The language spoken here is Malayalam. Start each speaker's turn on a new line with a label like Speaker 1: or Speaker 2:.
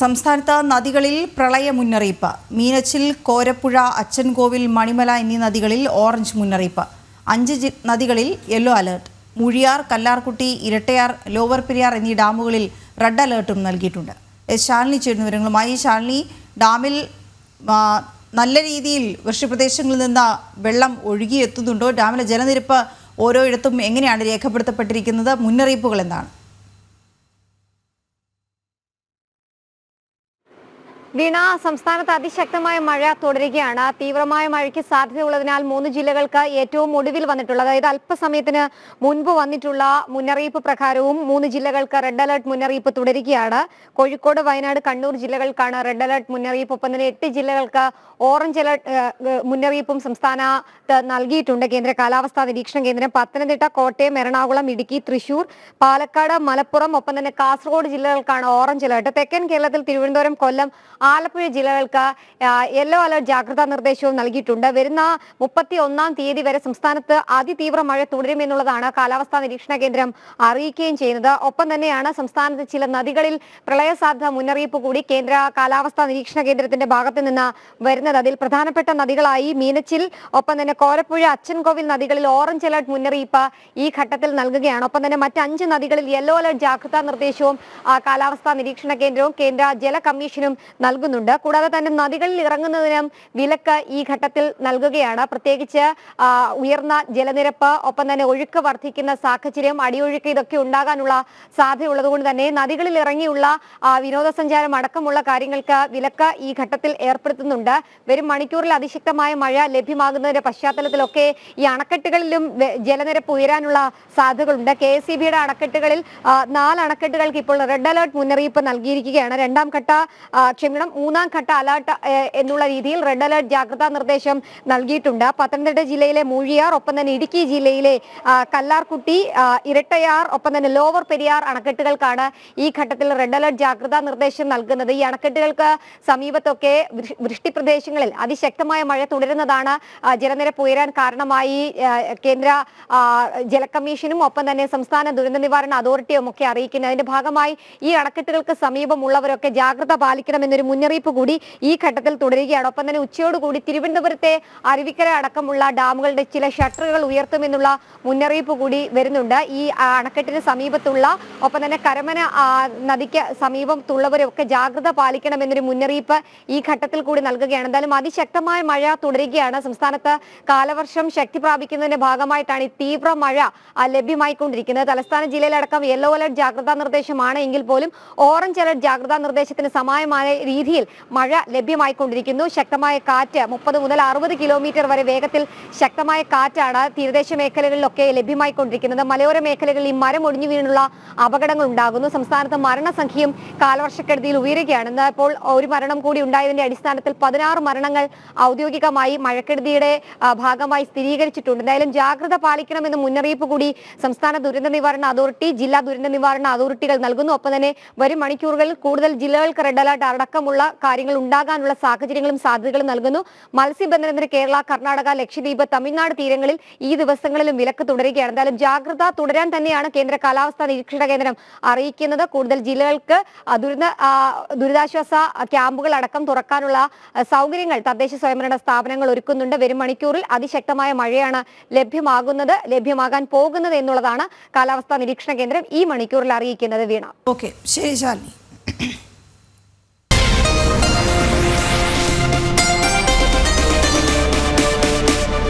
Speaker 1: സംസ്ഥാനത്ത് നദികളിൽ പ്രളയ മുന്നറിയിപ്പ്. മീനച്ചിൽ കോരപ്പുഴ അച്ചൻകോവിൽ മണിമല എന്നീ നദികളിൽ ഓറഞ്ച് മുന്നറിയിപ്പ്. അഞ്ച് നദികളിൽ yellow alert. Muzhiyar Kallarkutty Irattayar lower Periyar എന്നീ ഡാമുകളിൽ റെഡ് അലേർട്ടും നൽകിയിട്ടുണ്ട്. ശാലിനി ചേരുന്ന വിവരങ്ങളുമായി. ശാലിനി ഡാമിൽ നല്ല രീതിയിൽ വൃഷ്ടിപ്രദേശങ്ങളിൽ നിന്ന് വെള്ളം ഒഴുകിയെത്തുന്നുണ്ടോ? ഡാമിലെ ജലനിരപ്പ് ഓരോയിടത്തും എങ്ങനെയാണ് രേഖപ്പെടുത്തപ്പെട്ടിരിക്കുന്നത്? മുന്നറിയിപ്പുകൾ എന്താണ്?
Speaker 2: വീണ സംസ്ഥാനത്ത് അതിശക്തമായ മഴ തുടരുകയാണ്. തീവ്രമായ മഴയ്ക്ക് സാധ്യതയുള്ളതിനാൽ മൂന്ന് ജില്ലകൾക്ക് ഏറ്റവും ഒടുവിൽ വന്നിട്ടുള്ള അതായത് അല്പസമയത്തിന് മുൻപ് വന്നിട്ടുള്ള മുന്നറിയിപ്പ് പ്രകാരവും മൂന്ന് ജില്ലകൾക്ക് റെഡ് അലർട്ട് മുന്നറിയിപ്പ് തുടരുകയാണ്. കോഴിക്കോട് വയനാട് കണ്ണൂർ ജില്ലകൾക്കാണ് റെഡ് അലർട്ട് മുന്നറിയിപ്പ്. ഒപ്പം തന്നെ എട്ട് ജില്ലകൾക്ക് ഓറഞ്ച് അലർട്ട് മുന്നറിയിപ്പും സംസ്ഥാനത്ത് നൽകിയിട്ടുണ്ട്. കേന്ദ്ര കാലാവസ്ഥാ നിരീക്ഷണ കേന്ദ്രം പത്തനംതിട്ട കോട്ടയം എറണാകുളം ഇടുക്കി തൃശൂർ പാലക്കാട് മലപ്പുറം ഒപ്പം തന്നെ കാസർഗോഡ് ജില്ലകൾക്കാണ് ഓറഞ്ച് അലർട്ട്. തെക്കൻ കേരളത്തിൽ തിരുവനന്തപുരം കൊല്ലം ആലപ്പുഴ ജില്ലകൾക്ക് യെല്ലോ അലർട്ട് ജാഗ്രതാ നിർദ്ദേശവും നൽകിയിട്ടുണ്ട്. വരുന്ന മുപ്പത്തി ഒന്നാം തീയതി വരെ സംസ്ഥാനത്ത് അതിതീവ്ര മഴ തുടരുമെന്നുള്ളതാണ് കാലാവസ്ഥാ നിരീക്ഷണ കേന്ദ്രം അറിയിക്കുകയും ചെയ്യുന്നത്. ഒപ്പം തന്നെയാണ് സംസ്ഥാനത്ത് ചില നദികളിൽ പ്രളയ സാധ്യത മുന്നറിയിപ്പ് കൂടി കേന്ദ്ര കാലാവസ്ഥാ നിരീക്ഷണ കേന്ദ്രത്തിന്റെ ഭാഗത്ത് നിന്ന് വരുന്നത്. അതിൽ പ്രധാനപ്പെട്ട നദികളായി മീനച്ചിൽ ഒപ്പം തന്നെ കോരപ്പുഴ അച്ഛൻകോവിൽ നദികളിൽ ഓറഞ്ച് അലർട്ട് മുന്നറിയിപ്പ് ഈ ഘട്ടത്തിൽ നൽകുകയാണ്. ഒപ്പം തന്നെ മറ്റ് അഞ്ച് നദികളിൽ യെല്ലോ അലർട്ട് ജാഗ്രതാ നിർദ്ദേശവും കാലാവസ്ഥാ നിരീക്ഷണ കേന്ദ്രവും കേന്ദ്ര ജല കമ്മീഷനും നൽകുന്നുണ്ട്. കൂടാതെ തന്നെ നദികളിൽ ഇറങ്ങുന്നതിനും വിലക്ക് ഈ ഘട്ടത്തിൽ നൽകുകയാണ്. പ്രത്യേകിച്ച് ഉയർന്ന ജലനിരപ്പ് ഒപ്പം തന്നെ ഒഴുക്ക് വർദ്ധിക്കുന്ന സാഹചര്യം അടിയൊഴുക്ക് ഇതൊക്കെ ഉണ്ടാകാനുള്ള സാധ്യതയുള്ളതുകൊണ്ട് തന്നെ നദികളിൽ ഇറങ്ങിയുള്ള വിനോദസഞ്ചാരം അടക്കമുള്ള കാര്യങ്ങൾക്ക് വിലക്ക് ഈ ഘട്ടത്തിൽ ഏർപ്പെടുത്തുന്നുണ്ട്. വരും മണിക്കൂറിൽ അതിശക്തമായ മഴ ലഭ്യമാകുന്നതിന്റെ പശ്ചാത്തലത്തിലൊക്കെ ഈ അണക്കെട്ടുകളിലും ജലനിരപ്പ് ഉയരാനുള്ള സാധ്യതകളുണ്ട്. കെ എസ് സി ബിയുടെ അണക്കെട്ടുകളിൽ നാല് അണക്കെട്ടുകൾക്ക് ഇപ്പോൾ റെഡ് അലർട്ട് മുന്നറിയിപ്പ് നൽകിയിരിക്കുകയാണ്. രണ്ടാം ഘട്ട ആ, ക്ഷമിക്കണം മൂന്നാം ഘട്ട അലർട്ട് എന്നുള്ള രീതിയിൽ റെഡ് അലർട്ട് ജാഗ്രതാ നിർദ്ദേശം നൽകിയിട്ടുണ്ട്. പത്തനംതിട്ട ജില്ലയിലെ മൂഴിയാർ ഒപ്പം തന്നെ ഇടുക്കി ജില്ലയിലെ കല്ലാർകുട്ടി ഇരട്ടയാർ ഒപ്പം തന്നെ ലോവർ പെരിയാർ അണക്കെട്ടുകൾക്കാണ് ഈ ഘട്ടത്തിൽ റെഡ് അലർട്ട് ജാഗ്രതാ നിർദ്ദേശം നൽകുന്നത്. ഈ അണക്കെട്ടുകൾക്ക് സമീപത്തൊക്കെ വൃഷ്ടി പ്രദേശങ്ങളിൽ അതിശക്തമായ മഴ തുടരുന്നതാണ് ജലനിരപ്പ് ഉയരാൻ കാരണമായി കേന്ദ്ര ജലകമ്മീഷനും ജല കമ്മീഷനും ഒപ്പം തന്നെ സംസ്ഥാന ദുരന്ത നിവാരണ അതോറിറ്റിയും ഒക്കെ അറിയിക്കുന്നത്. അതിന്റെ ഭാഗമായി ഈ അണക്കെട്ടുകൾക്ക് സമീപമുള്ളവരൊക്കെ ജാഗ്രത പാലിക്കണമെന്നൊരു മുന്നറിയിപ്പ് കൂടി ഈ ഘട്ടത്തിൽ തുടരുകയാണ്. ഒപ്പം തന്നെ ഉച്ചയോടുകൂടി തിരുവനന്തപുരത്തെ അരുവിക്കര അടക്കമുള്ള ഡാമുകളുടെ ചില ഷട്ടറുകൾ ഉയർത്തുമെന്നുള്ള മുന്നറിയിപ്പ് കൂടി വരുന്നുണ്ട്. ഈ അണക്കെട്ടിന് സമീപത്തുള്ള ഒപ്പം തന്നെ കരമന നദിക്ക് സമീപം സമീപത്തുള്ളവരൊക്കെ ജാഗ്രത പാലിക്കണമെന്നൊരു മുന്നറിയിപ്പ് ഈ ഘട്ടത്തിൽ കൂടി നൽകുകയാണ്. എന്തായാലും അതിശക്തമായ മഴ തുടരുകയാണ്. സംസ്ഥാനത്ത് കാലവർഷം ശക്തി പ്രാപിക്കുന്നതിന്റെ ഭാഗമായിട്ടാണ് ഈ തീവ്ര മഴ ലഭ്യമായിക്കൊണ്ടിരിക്കുന്നത്. തലസ്ഥാന ജില്ലയിലടക്കം യെല്ലോ അലർട്ട് ജാഗ്രതാ നിർദ്ദേശമാണ്. എങ്കിൽ പോലും ഓറഞ്ച് അലർട്ട് ജാഗ്രതാ നിർദ്ദേശത്തിന് സമാനമായ രീതിയിൽ മഴ ലഭ്യമായിക്കൊണ്ടിരിക്കുന്നു. ശക്തമായ കാറ്റ് മുപ്പത് മുതൽ അറുപത് കിലോമീറ്റർ വരെ വേഗത്തിൽ ശക്തമായ കാറ്റാണ് തീരദേശ മേഖലകളിലൊക്കെ ലഭ്യമായിക്കൊണ്ടിരിക്കുന്നത്. മലയോര മേഖലകളിൽ ഈ മരം ഒടിഞ്ഞു വീണുള്ള അപകടങ്ങൾ ഉണ്ടാകുന്നു. സംസ്ഥാനത്ത് മരണസംഖ്യയും കാലവർഷക്കെടുതിയിൽ ഉയരുകയാണ്. എന്നാൽ ഇപ്പോൾ ഒരു മരണം കൂടി ഉണ്ടായതിന്റെ അടിസ്ഥാനത്തിൽ പതിനാറ് മരണങ്ങൾ ഔദ്യോഗികമായി മഴക്കെടുതിയുടെ ഭാഗമായി സ്ഥിരീകരിച്ചിട്ടുണ്ട്. എന്തായാലും ജാഗ്രത പാലിക്കണമെന്ന് മുന്നറിയിപ്പ് കൂടി സംസ്ഥാന ദുരന്ത നിവാരണ അതോറിറ്റി ജില്ലാ ദുരന്ത നിവാരണ അതോറിറ്റികൾ നൽകുന്നു. ഒപ്പം തന്നെ വരും മണിക്കൂറുകളിൽ കൂടുതൽ ജില്ലകൾക്ക് റെഡ് അലർട്ട് അടക്കമുള്ള കാര്യങ്ങൾ ഉണ്ടാകാനുള്ള സാഹചര്യങ്ങളും സാധ്യതകളും നൽകുന്നു. മത്സ്യബന്ധനത്തിന് കേരള കർണാടക ലക്ഷദ്വീപ് തമിഴ്നാട് തീരങ്ങളിൽ ഈ ദിവസങ്ങളിലും വിലക്ക് തുടരുകയാണ്. എന്തായാലും ജാഗ്രത തുടരാൻ തന്നെയാണ് കേന്ദ്ര കാലാവസ്ഥാ നിരീക്ഷണ കേന്ദ്രം അറിയിക്കുന്നത്. കൂടുതൽ ജില്ലകൾക്ക് ദുരിത ദുരിതാശ്വാസ ക്യാമ്പുകൾ അടക്കം തുറക്കാനുള്ള സൗകര്യങ്ങൾ തദ്ദേശ സ്വയംഭരണ സ്ഥാപനങ്ങൾ ഒരുക്കുന്നുണ്ട്. വരും മണിക്കൂറിൽ അതിശക്തമായ മഴയാണ് ലഭ്യമാകുന്നത് ലഭ്യമാകാൻ പോകുന്നത് എന്നുള്ളതാണ് കാലാവസ്ഥാ നിരീക്ഷണ കേന്ദ്രം ഈ മണിക്കൂറിൽ അറിയിക്കുന്നത്. വീണ.
Speaker 1: ഓക്കെ. ശരി ശാലിനി.